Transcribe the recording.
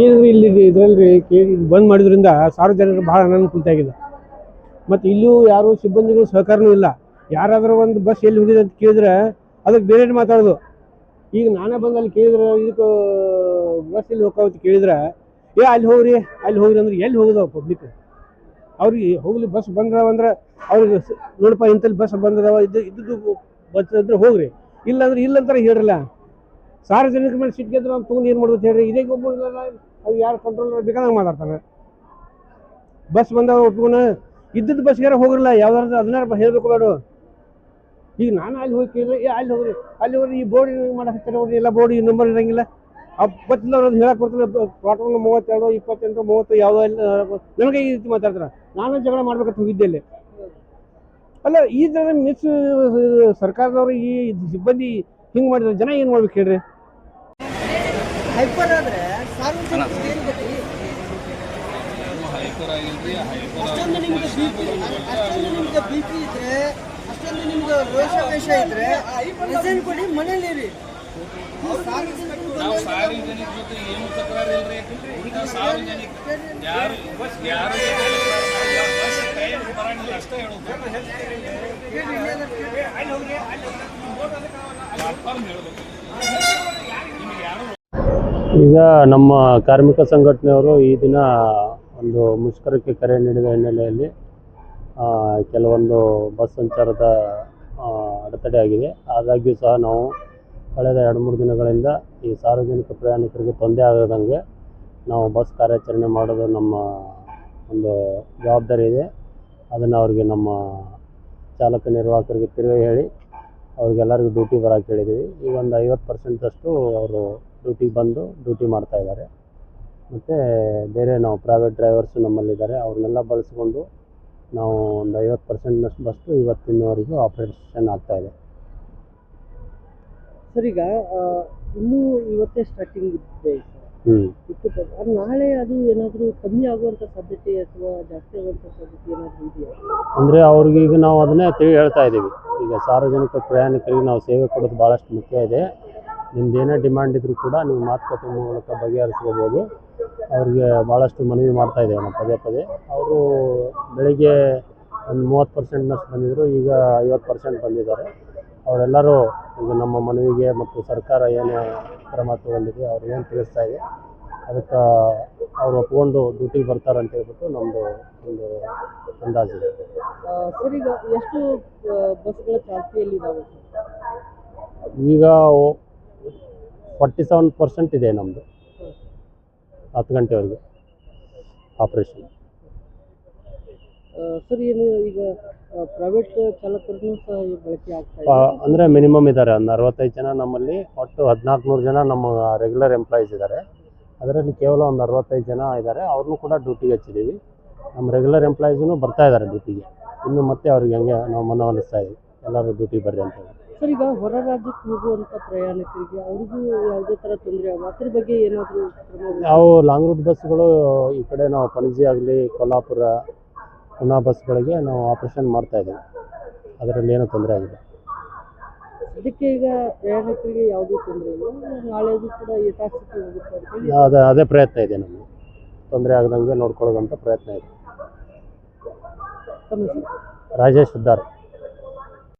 ಈಗ ಇಲ್ಲಿ ಇದರಲ್ಲಿ ಬಂದ್ ಮಾಡಿದ್ರಿಂದ ಸಾರ್ವಜನಿಕರು ಬಹಳ ಅನಾನುಕೂಲತೆಯಾಗಿದೆ ಮತ್ತು ಇಲ್ಲೂ ಯಾರು ಸಿಬ್ಬಂದಿಗಳು ಸಹಕಾರನೂ ಇಲ್ಲ. ಯಾರಾದರೂ ಒಂದು ಬಸ್ ಎಲ್ಲಿ ಹೋಗಿದೆ ಅಂತ ಕೇಳಿದ್ರೆ ಅದಕ್ಕೆ ಬೇರೆ ಮಾತಾಡೋದು. ಈಗ ನಾನೇ ಬಂದು ಅಲ್ಲಿ ಕೇಳಿದ್ರೆ ಇದಕ್ಕೆ ಬಸ್ ಎಲ್ಲಿ ಹೋಗ್ತಾವಂತ ಕೇಳಿದ್ರೆ, ಏ, ಅಲ್ಲಿ ಹೋಗ್ರಿ ಅಲ್ಲಿ ಹೋಗ್ರಿ ಅಂದ್ರೆ ಎಲ್ಲಿ ಹೋಗೋದು ಪಬ್ಲಿಕ್ ಅವ್ರಿಗೆ ಹೋಗ್ಲಿ, ಬಸ್ ಬಂದ್ರವ ಅಂದ್ರೆ ಅವ್ರಿಗೆ ನೋಡಪ್ಪ ಇಂಥಲ್ಲಿ ಬಸ್ ಬಂದದವ ಇದ್ದು ಇದ್ದು ಬಸ್ ಹೋಗ್ರಿ. ಇಲ್ಲ ಅಂದ್ರೆ ಇಲ್ಲ ಅಂತಾರೆ ಹೇಳ್ರಲ್ಲ. ಸಾರ್ವಜನಿಕರ ಮೇಲೆ ಸಿಟ್ಟಿಗೆದ್ರೆ ಅವ್ನು ತೊಗೊಂಡು ಏನು ಮಾಡೋದು ಹೇಳ್ರಿ ಇದೇ ಒಬ್ಬ ಅವ್ರು ಯಾರು ಕಂಟ್ರೋಲ್ ಬೇಕಾದಂಗೆ ಮಾತಾಡ್ತಾನೆ ಬಸ್ ಬಂದಾಗ ಒಪ್ಕೊನ ಇದ್ದದ್ದು ಬಸ್ಗಾರ ಹೋಗಿರಲ್ಲ, ಯಾವ್ದಾದ್ರು ಅದನ್ನ ಹೇಳಬೇಕು ಬೇಡ. ಈಗ ನಾನು ಅಲ್ಲಿ ಹೋಗಿ ಕೇಳಿದ್ರೆ ಅಲ್ಲಿ ಹೋಗ್ರಿ, ಅಲ್ಲಿ ಹೋಗಿ ಈ ಬೋರ್ಡ್ ಮಾಡಕ್ಕೆ ಹೋಗ್ರಿ ಎಲ್ಲ ಬೋರ್ಡ್ ಈ ನಂಬರ್ ಇರಂಗಿಲ್ಲ. ಅಪ್ಪತ್ತಿಲ್ಲ ಅವ್ರದ್ದು ಹೇಳಕ್ಕೆ ಬರ್ತಿಲ್ಲ ಪ್ಲಾಟ್ಫಾರ್ಮ್ ಮೂವತ್ತೆರಡು, ಇಪ್ಪತ್ತೆಂಟು, ಮೂವತ್ತು, ಯಾವುದೋ ಎಲ್ಲ ನನಗೆ ಈ ರೀತಿ ಮಾತಾಡ್ತಾರೆ. ನಾನು ಜಗಳ ಮಾಡ್ಬೇಕಂತ ಹೋಗಿದ್ದೆ ಅಲ್ಲಿ. ಅಲ್ಲ, ಈ ಥರ ಮಿಸ್ ಸರ್ಕಾರದವರು ಈ ಸಿಬ್ಬಂದಿ ಹಿಂಗೆ ಮಾಡಿದ್ರೆ ಜನ ಏನು ಮಾಡ್ಬೇಕು ಹೇಳ್ರಿ? ಹೈಪರ್ ಆದ್ರೆ ಸಾರ್ವಜನಿಕರಿಗೆ ಏನ್ ಗತಿ ಅಷ್ಟೊಂದು ನಿಮ್ಗೆ ಬಿ ಅಷ್ಟೊಂದು ನಿಮ್ಗೆ ಬಿ ಪಿ ಇದ್ರೆ ಅಷ್ಟೊಂದು ನಿಮ್ಗೆ ರೋಷ ವೇಷ ಇದ್ರೆ ಕೊಡಿ ಮನೇಲಿರಿ ನಾವು ಸಾರ್ವಜನಿಕ ಜೊತೆ ಏನು ತಕರಾರು ಇಲ್ರಿ ನಾವು ಸಾರ್ವಜನಿಕ ಯಾರು ಯಾರು ಈಗ ನಮ್ಮ ಕಾರ್ಮಿಕ ಸಂಘಟನೆಯವರು ಈ ದಿನ ಒಂದು ಮುಷ್ಕರಕ್ಕೆ ಕರೆ ನೀಡಿದ ಹಿನ್ನೆಲೆಯಲ್ಲಿ ಆ, ಕೆಲವೊಂದು ಬಸ್ ಸಂಚಾರದ ಅಡೆತಡೆ ಆಗಿದೆ. ಆದಾಗ್ಯೂ ಸಹ ನಾವು ಕಳೆದ ಎರಡು ಮೂರು ದಿನಗಳಿಂದ ಈ ಸಾರ್ವಜನಿಕ ಪ್ರಯಾಣಿಕರಿಗೆ ತೊಂದರೆ ಆಗದಂಗೆ ನಾವು ಬಸ್ ಕಾರ್ಯಾಚರಣೆ ಮಾಡೋದು ನಮ್ಮ ಒಂದು ಜವಾಬ್ದಾರಿ ಇದೆ. ಅದನ್ನು ಅವ್ರಿಗೆ ನಮ್ಮ ಚಾಲಕ ನಿರ್ವಾಹಕರಿಗೆ ತಿರುಗಿ ಹೇಳಿ ಅವ್ರಿಗೆಲ್ಲರಿಗೂ ಡ್ಯೂಟಿ ಬರೋಕ್ಕೆ ಹೇಳಿದ್ದೀವಿ ಈಗ ಒಂದು ಐವತ್ತು ಪರ್ಸೆಂಟಷ್ಟು ಅವರು ಡ್ಯೂಟಿಗೆ ಬಂದು ಡ್ಯೂಟಿ ಮಾಡ್ತಾ ಇದ್ದಾರೆ ಮತ್ತು ಬೇರೆ ನಾವು ಪ್ರೈವೇಟ್ ಡ್ರೈವರ್ಸು ನಮ್ಮಲ್ಲಿದ್ದಾರೆ. ಅವ್ರನ್ನೆಲ್ಲ ಬಳಸ್ಕೊಂಡು ನಾವು ಒಂದು ಐವತ್ತು ಪರ್ಸೆಂಟ್ನಷ್ಟು ಬಸ್ಸು ಇವತ್ತಿನವರೆಗೂ ಆಪ್ರೇಷನ್ ಆಗ್ತಾಯಿದೆ ಸರ್ ಈಗ ಇನ್ನೂ ಇವತ್ತೇ ಸ್ಟಾರ್ಟಿಂಗ್ ಇದೆ ಇತ್ತು ಅದು ನಾಳೆ ಅದು ಏನಾದರೂ ಕಮ್ಮಿ ಆಗುವಂಥ ಸಾಧ್ಯತೆ ಅಥವಾ ಜಾಸ್ತಿ ಆಗುವಂಥ ಸಾಧ್ಯತೆ ಏನಾದರೂ ಇದೆಯಾ? ಅಂದರೆ ಅವ್ರಿಗೆ ಈಗ ನಾವು ಅದನ್ನೇ ತಿಳಿ ಹೇಳ್ತಾ ಇದ್ದೀವಿ. ಈಗ ಸಾರ್ವಜನಿಕ ಪ್ರಯಾಣಿಕರಿಗೆ ನಾವು ಸೇವೆ ಕೊಡೋದು ಭಾಳಷ್ಟು ಮುಖ್ಯ ಇದೆ. ನಿಮ್ದು ಏನೇ ಡಿಮ್ಯಾಂಡ್ ಇದ್ದರೂ ಕೂಡ ನೀವು ಮಾತುಕತೆ ಮೂಲಕ ಬಗೆಹರಿಸ್ಕೋಬೋದು. ಅವ್ರಿಗೆ ಭಾಳಷ್ಟು ಮನವಿ ಮಾಡ್ತಾ ಇದ್ದೇವೆ ನಾವು ಪದೇ ಪದೇ. ಅವರು ಬೆಳಿಗ್ಗೆ ಒಂದು ಮೂವತ್ತು ಪರ್ಸೆಂಟ್ನಷ್ಟು ಬಂದಿದ್ದರು ಈಗ ಐವತ್ತು ಪರ್ಸೆಂಟ್ ಬಂದಿದ್ದಾರೆ. ಅವರೆಲ್ಲರೂ ಈಗ ನಮ್ಮ ಮನವಿಗೆ ಮತ್ತು ಸರ್ಕಾರ ಏನು ಕ್ರಮ ತಗೊಂಡಿದೆ ಅವ್ರು ಏನು ತಿಳಿಸ್ತಾ ಇದೆ ಅದಕ್ಕೆ ಅವ್ರು ಒಪ್ಕೊಂಡು ಡ್ಯೂಟಿಗೆ ಬರ್ತಾರೆ ಅಂತ ಹೇಳ್ಬಿಟ್ಟು ನಮ್ಮದು ಒಂದು ಅಂದಾಜಿದೆ ಸರ್ ಈಗ ಎಷ್ಟು ಬಸ್ಗಳ ಚಾಲ್ತಿಯಲ್ಲಿದ್ದಾವೆ ಈಗ ಫಾರ್ಟಿ ಸೆವೆನ್ ಪರ್ಸೆಂಟ್ ಇದೆ ನಮ್ಮದು ಹತ್ತು ಗಂಟೆವರೆಗೆ ಆಪ್ರೇಷನ್ ಸರ್ ಏನು ಈಗ ಪ್ರೈವೇಟ್ ಚಾಲಕರನ್ನು ಸಹ ಈ ಬಳಕೆ ಆಗ್ತಾ ಇದೆ. ಅಂದರೆ ಮಿನಿಮಮ್ ಇದ್ದಾರೆ ಒಂದು ಅರವತ್ತೈದು ಜನ ನಮ್ಮಲ್ಲಿ ಒಟ್ಟು ಹದಿನಾಲ್ಕು ನೂರು ಜನ ನಮ್ಮ ರೆಗ್ಯುಲರ್ ಎಂಪ್ಲಾಯೀಸ್ ಇದ್ದಾರೆ ಅದರಲ್ಲಿ ಕೇವಲ ಒಂದು ಅರವತ್ತೈದು ಜನ ಇದ್ದಾರೆ ಅವ್ರನ್ನೂ ಕೂಡ ಡ್ಯೂಟಿಗೆ ಹಚ್ಚಿದ್ದೀವಿ ನಮ್ಮ ರೆಗ್ಯುಲರ್ ಎಂಪ್ಲಾಯೀಸೂ ಬರ್ತಾ ಇದ್ದಾರೆ ಡ್ಯೂಟಿಗೆ ಇನ್ನು ಮತ್ತೆ ಅವ್ರಿಗೆ ಹಂಗೆ ನಾವು ಮನವೊಲಿಸ್ತಾ ಇದ್ದೀವಿ ಎಲ್ಲರೂ ಡ್ಯೂಟಿಗೆ ಬರ್ರಿ ಅಂತ ಹೇಳಿ. ಸರ್ ಈಗ ಹೊರ ರಾಜ್ಯಕ್ಕೆ ಹೋಗುವಂಥ ಪ್ರಯಾಣಿಕರಿಗೆ ಅವ್ರಿಗೂ ಯಾವುದೇ ಥರ ತೊಂದರೆ ಆಗ ಅದ್ರ ಬಗ್ಗೆ ಏನಾದರೂ ನಾವು ಲಾಂಗ್ ರೂಟ್ ಬಸ್ಗಳು ಈ ಕಡೆ ನಾವು ಪಣಜಿ ಆಗಲಿ ಕೊಲ್ಹಾಪುರ ಪುನಾ ಬಸ್ಗಳಿಗೆ ನಾವು ಆಪ್ರೇಷನ್ ಮಾಡ್ತಾ ಇದ್ದೀವಿ. ಅದರಲ್ಲಿ ಏನೂ ತೊಂದರೆ ಆಗಿಲ್ಲ. ಅದಕ್ಕೆ ಈಗ ಪ್ರಯಾಣಿಕರಿಗೆ ಯಾವುದೂ ತೊಂದರೆ ಇಲ್ಲ. ನಾಳೆದು ಕೂಡ ಯಥಾಸ್ಥಿತಿ ಹೋಗುತ್ತೆ ಅದೇ ಅದೇ ಪ್ರಯತ್ನ ಇದೆ ನಮಗೆ. ತೊಂದರೆ ಆಗದಂಗೆ ನೋಡ್ಕೊಳ್ಳೋದಂಥ ಪ್ರಯತ್ನ ಇದೆ. ತಮ್ಮ ಹೆಸರು? ರಾಜೇಶ್ ಉದ್ದಾರ್